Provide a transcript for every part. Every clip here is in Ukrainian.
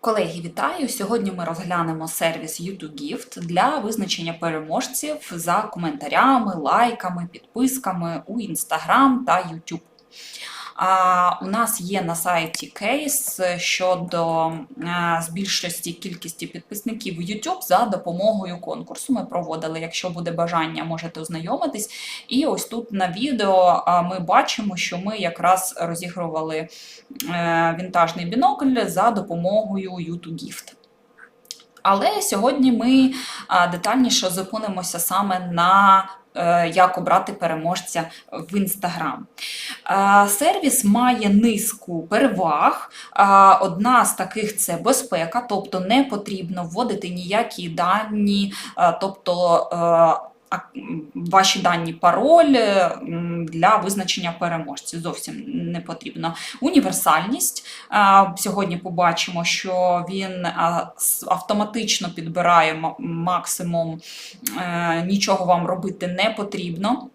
Колеги, вітаю! Сьогодні ми розглянемо сервіс YouTubeGift для визначення переможців за коментарями, лайками, підписками у Instagram та YouTube. А, у нас є на сайті кейс щодо е, збільшості кількості підписників в YouTube за допомогою конкурсу. Ми проводили. Якщо буде бажання, можете ознайомитись. І ось тут на відео ми бачимо, що ми якраз розігрували е, вінтажний бінокль за допомогою YouTubeGift. Але сьогодні ми детальніше зупинимося саме на як обрати переможця в Instagram. Е, Сервіс має низку переваг. Е, Одна з таких це безпека, тобто не потрібно вводити ніякі дані, е, тобто е, ваші дані пароль е, для визначення переможців зовсім не потрібно. Універсальність. Е, Сьогодні побачимо, що він е, автоматично підбирає максимум, е, нічого вам робити не потрібно.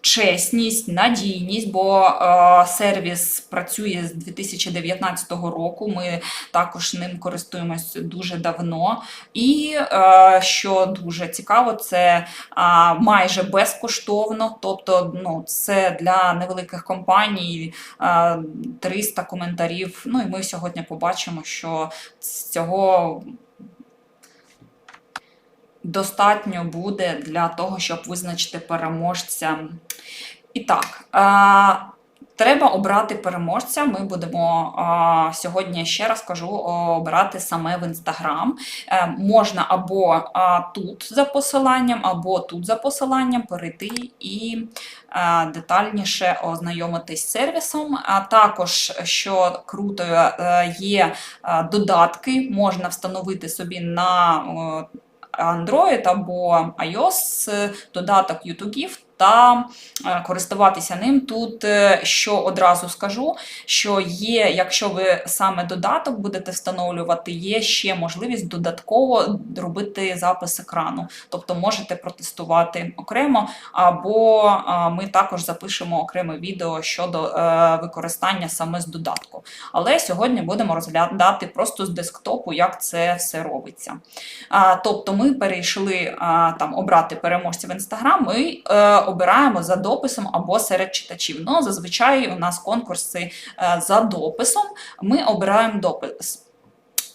Е, Чесність, надійність, бо е, сервіс працює з 2019 року. Ми також ним користуємось дуже давно. І е, що дуже цікаво, це а, майже безкоштовно. Тобто, ну, це для невеликих компаній а, 300 коментарів. Ну і ми сьогодні побачимо, що цього достатньо буде для того, щоб визначити переможця. І так, е, треба обрати переможця. Ми будемо е, сьогодні, ще раз кажу, обирати саме в Інстаграм. Е, можна або тут за посиланням, або тут за посиланням перейти і детальніше ознайомитись з сервісом. А також, що круто, є додатки, можна встановити собі на Android або iOS додаток YouTubeGift та е, користуватися ним. Тут е, що одразу скажу, що є, якщо ви саме додаток будете встановлювати, є ще можливість додатково робити запис екрану. Тобто можете протестувати окремо, або е, ми також запишемо окреме відео щодо використання саме з додатку. Але сьогодні будемо розглядати просто з десктопу, як це все робиться. Тобто ми перейшли там обрати переможців в Інстаграм, ми обираємо за дописом або серед читачів. Ну, зазвичай у нас конкурси е, за дописом. Ми обираємо допис.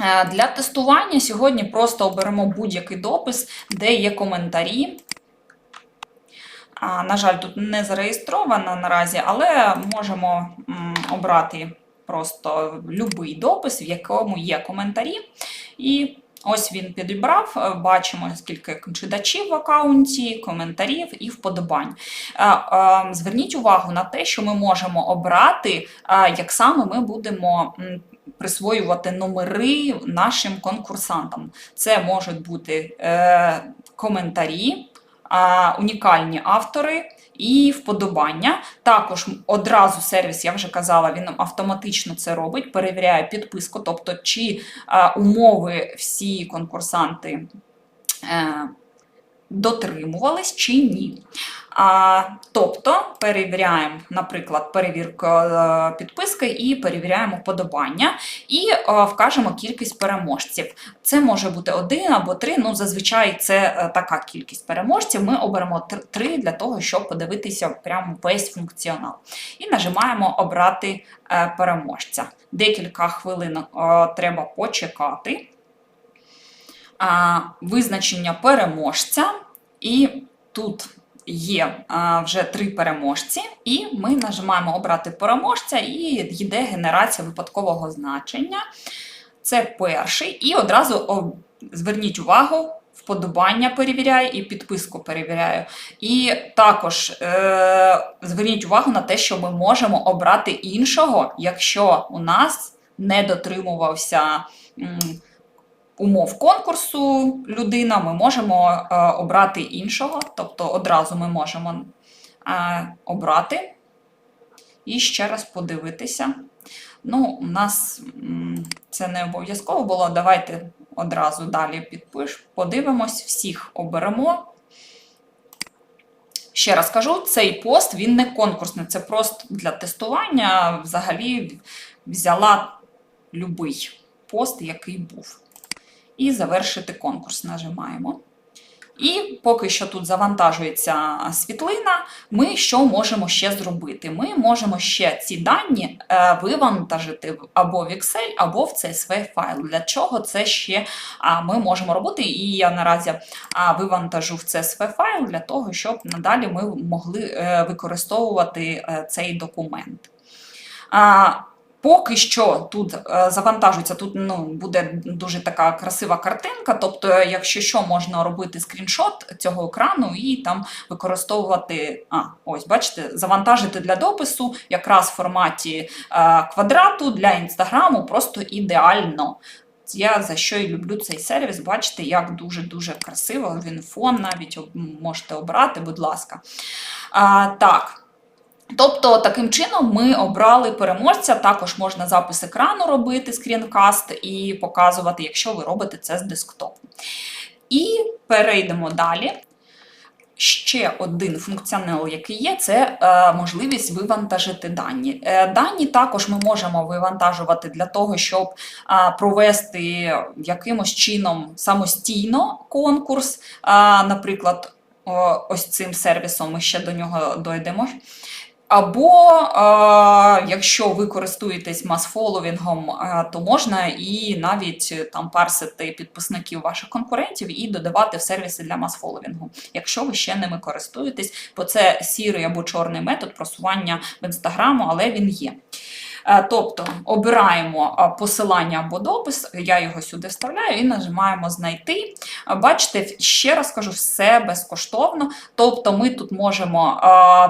Е, Для тестування сьогодні просто оберемо будь-який допис, де є коментарі. На жаль, тут не зареєстровано наразі, але можемо обрати просто будь-який допис, в якому є коментарі. І ось він підібрав. Е, Бачимо, скільки читачів в аккаунті, коментарів і вподобань. Е, е, Зверніть увагу на те, що ми можемо обрати, як саме ми будемо. Присвоювати номери нашим конкурсантам. Це можуть бути коментарі, унікальні автори і вподобання. Також одразу сервіс, я вже казала, він автоматично це робить, перевіряє підписку, тобто чи а, умови всі конкурсанти. Дотримувались чи ні. А, тобто перевіряємо, наприклад, перевірку е, підписки і перевіряємо вподобання, і е, вкажемо кількість переможців. Це може бути один або три. Ну, зазвичай це е, така кількість переможців. Ми оберемо три для того, щоб подивитися прямо весь функціонал. І нажимаємо обрати переможця. Декілька хвилин е, треба почекати. Визначення переможця, і тут є вже три переможці, і ми нажимаємо обрати переможця, і йде генерація випадкового значення. Це перший. І одразу зверніть увагу, вподобання перевіряю і підписку перевіряю. І також е, зверніть увагу на те, що ми можемо обрати іншого, якщо у нас не дотримувався. м, Умов конкурсу людина, ми можемо е, обрати іншого, тобто одразу ми можемо е, обрати і ще раз подивитися. Ну, у нас це не обов'язково було. Давайте одразу далі підпиш, подивимось, всіх оберемо. Ще раз кажу, цей пост він не конкурсний, це просто для тестування. Взагалі взяла любий пост, який був. І завершити конкурс нажимаємо. І поки що тут завантажується світлина, ми що можемо ще зробити? Ми можемо ще ці дані е, вивантажити або в Excel, або в CSV файл. Для чого це ще ми можемо робити? І я наразі вивантажу в CSV файл для того, щоб надалі ми могли е, використовувати е, цей документ. Поки що тут е, завантажується, тут ну, буде дуже така красива картинка. Тобто, якщо що, можна робити скріншот цього екрану і там використовувати. А, ось, бачите, завантажити для допису якраз в форматі е, квадрату для інстаграму просто ідеально. Я за що і люблю цей сервіс. Бачите, як дуже-дуже красиво. Він фон навіть можете обрати, будь ласка. А, так. Тобто, таким чином ми обрали переможця. Також можна запис екрану робити, скрінкаст і показувати, якщо ви робите це з десктопу. І перейдемо далі. Ще один функціонал, який є, це е, можливість вивантажити дані. Е, дані також ми можемо вивантажувати для того, щоб е, провести якимось чином самостійно конкурс. Е, наприклад, о, ось цим сервісом ми ще до нього дойдемо. Або е, якщо ви користуєтесь мас-фоловінгом, е, то можна і навіть е, там парсити підписників ваших конкурентів і додавати в сервіси для мас-фоловінгу, якщо ви ще ними користуєтесь, бо це сірий або чорний метод просування в інстаграму, але він є. Е, Тобто обираємо е, посилання або допис, я його сюди вставляю і нажимаємо знайти. Е, Бачите, ще раз кажу, все безкоштовно. Тобто ми тут можемо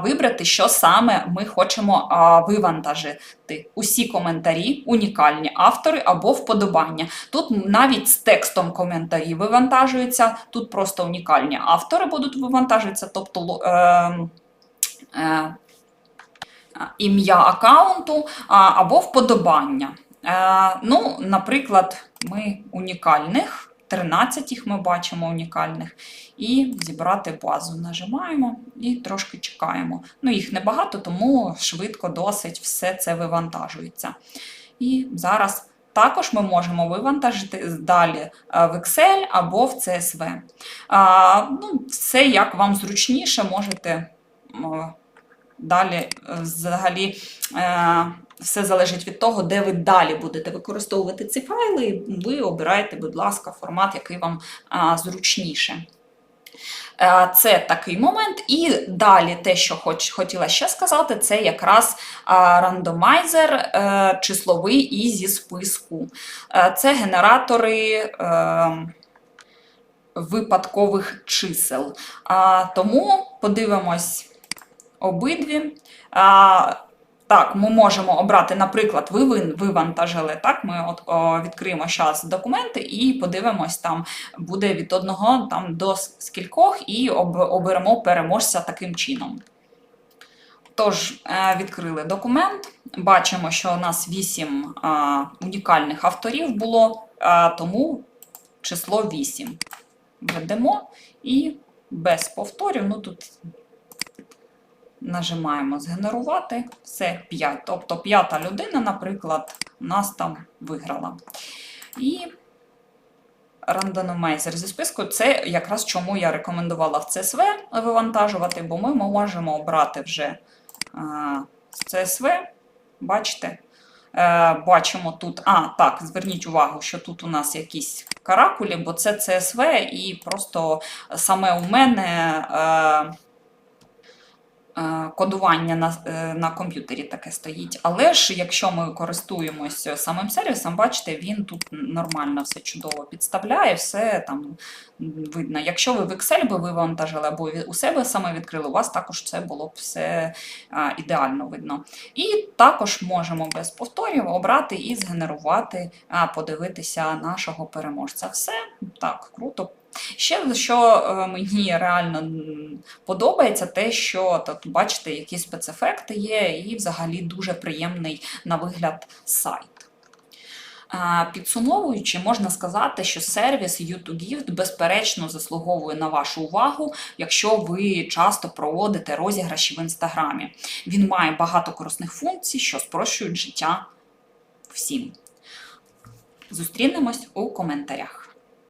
вибрати, що саме ми хочемо вивантажити. Усі коментарі, унікальні автори або вподобання. Тут навіть з текстом коментарі вивантажуються, тут просто унікальні автори будуть вивантажуватися, тобто е, е, ім'я аккаунту або вподобання. Е, ну, наприклад, ми унікальних, 13 їх ми бачимо унікальних, і зібрати базу нажимаємо і трошки чекаємо. Ну, їх небагато, тому швидко досить все це вивантажується. І зараз також ми можемо вивантажити далі е, в Excel або в CSV. Ну, все як вам зручніше, можете. Далі е, взагалі е, все залежить від того, де ви далі будете використовувати ці файли. Ви обираєте, будь ласка, формат, який вам зручніше. Е, Це такий момент. І далі те, що хоч, хотіла ще сказати, це якраз рандомайзер числовий і зі списку. Це генератори. Випадкових чисел. А, тому подивимось обидві. А, так, ми можемо обрати, наприклад, ви вивантажили. Так, ми от, о, відкриємо зараз документи і подивимось, там буде від одного там, до скількох, і об, оберемо переможця таким чином. Тож, е, відкрили документ. Бачимо, що у нас 8 а, унікальних авторів було, а, тому число 8. Введемо і без повторів, ну тут нажимаємо згенерувати, все 5. Тобто п'ята людина, наприклад, нас там виграла. І рандономайзер зі списку це якраз чому я рекомендувала в CSV вивантажувати, бо ми можемо обрати вже CSV, бачите. Е, Бачимо тут, а, так, зверніть увагу, що тут у нас якісь каракулі, бо це CSV, і просто саме у мене е, кодування на, е, на комп'ютері таке стоїть. Але ж якщо ми користуємось самим сервісом, бачите, він тут нормально все чудово підставляє, все там видно. Якщо ви в Excel би вивантажили або у себе саме відкрили, у вас також це було б все ідеально видно. І також можемо без повторів обрати і згенерувати, подивитися нашого переможця. Все так, круто. Ще що е, мені реально подобається, те, що тут бачите, які спецефекти є, і взагалі дуже приємний на вигляд сайт. Підсумовуючи, можна сказати, що сервіс U2Gift безперечно заслуговує на вашу увагу, якщо ви часто проводите розіграші в інстаграмі. Він має багато корисних функцій, що спрощують життя всім. Зустрінемось у коментарях.